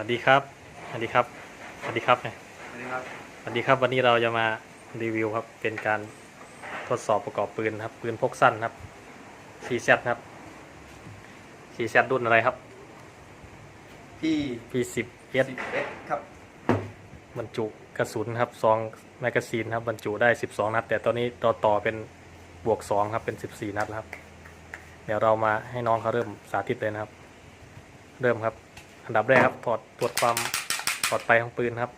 วัสดีครับ สวัสดีครับ สวัสดีครับเนี่ยสวัสดีครับ สวัสดีครับ วันนี้เราจะมารีวิวครับ เป็นการทดสอบประกอบปืนครับ ปืนพกสั้นครับ CZ ครับ CZ รุ่นอะไรครับพี่ P10 สิ S บเอ็ดครับ บรรจุกระสุนครับซองแมกกาซีนครับ บรรจุได้ 12 นัด แต่ตอนนี้ต่อต่อเป็นบวก 2 ครับ เป็น 14 นัดแล้วครับ เดี๋ยวเรามาให้น้องเขาเริ่มสาธิตเลยนะครับ เริ่มครับ อันดับแรกครับถอดตรวจความปลอดภัยของปืนครับ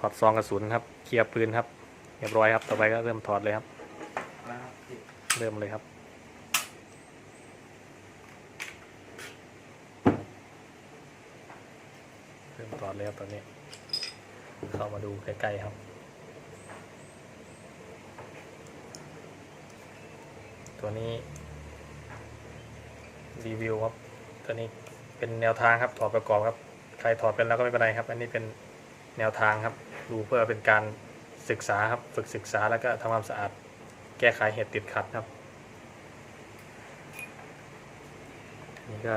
ถอดซองกระสุนครับ เคลียร์ปืนครับเรียบร้อยครับ ต่อไปก็เริ่มถอดเลยครับ เริ่มเลยครับเริ่มถอดเลยครับตอนนี้ เข้ามาดูใกล้ๆครับ ตัวนี้รีวิวครับ ตัวนี้ เป็นแนวทางครับถอดประกอบครับ ใครถอดเป็นแล้วก็ไม่เป็นไรครับ อันนี้เป็นแนวทางครับ ดูเพื่อเป็นการศึกษาครับ ฝึกศึกษาแล้วก็ทำความสะอาด แก้ไขเหตุติดขัดครับ นี่ก็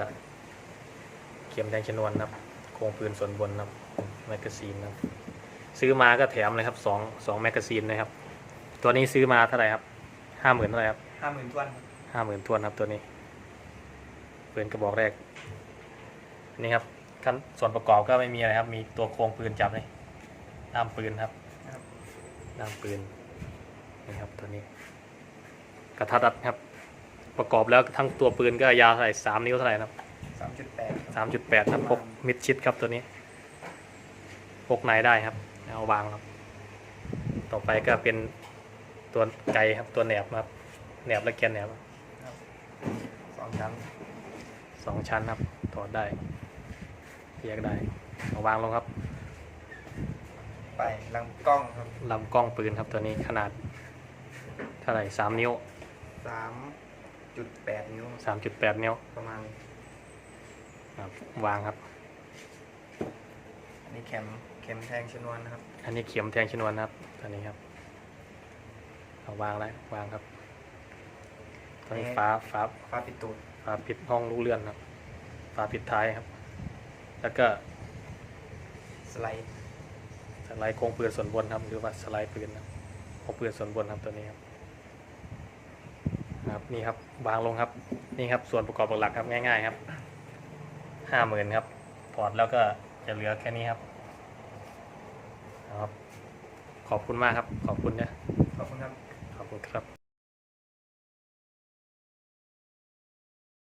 เขียมแดงชนวนครับ โครงปืนส่วนบนครับ แมกกาซีนครับ ซื้อมาก็แถมเลยครับสองสองแมกกาซีนนะครับ ตัวนี้ซื้อมาเท่าไหร่ครับห้าหมื่นเท่าไหร่ครับห้าหมื่นทวนครับห้าหมื่นทวนครับตัวนี้ปืนกระบอกแรก นี่ครับขั้นส่วนประกอบก็ไม่มีอะไรครับ มีตัวโครงปืนจับเลยด้ามปืนครับนะครับด้ามปืนนี่ครับตัวนี้ กระทัดรัดครับ ประกอบแล้วทั้งตัวปืนก็ยาวเท่าไหร่สามนิ้วเท่าไหร่นะครับสามจุดแปดสามจุดแปดครับพกมิดชิดครับตัวนี้พกไหนได้ครับเอาวางครับ ต่อไปก็เป็นตัวไกครับตัวแหนบครับแหนบและแกนแหนบสองชั้นสองชั้นครับถอดได้ แยกได้เอาวางลงครับไปลำกล้องครับลำกล้องปืนครับตัวนี้ขนาดเท่าไหร่สามนิ้วสามจุดแปดนิ้วสามจุดแปดนิ้วประมาณครับวางครับอันนี้เข็มเข็มแทงชนวนนะครับ อันนี้เข็มแทงชนวนครับตัวนี้ครับเอาวางแล้ววางครับตัวนี้ฟ้าฟ้าฟ้าปิดตูดฝาปิดห้องลูกเลื่อนครับฝาปิดท้ายครับ แล้วก็สไลด์สไลด์โครงปืนส่วนบนครับหรือว่าสไลด์ปืนครับโครงปืนส่วนบนครับตัวนี้ครับครับนี่ครับวางลงครับนี่ครับส่วนประกอบหลักๆครับง่าย ๆ ครับห้าหมื่นครับถอดแล้วก็จะเหลือแค่นี้ครับครับ ขอบคุณมากครับ ขอบคุณนะ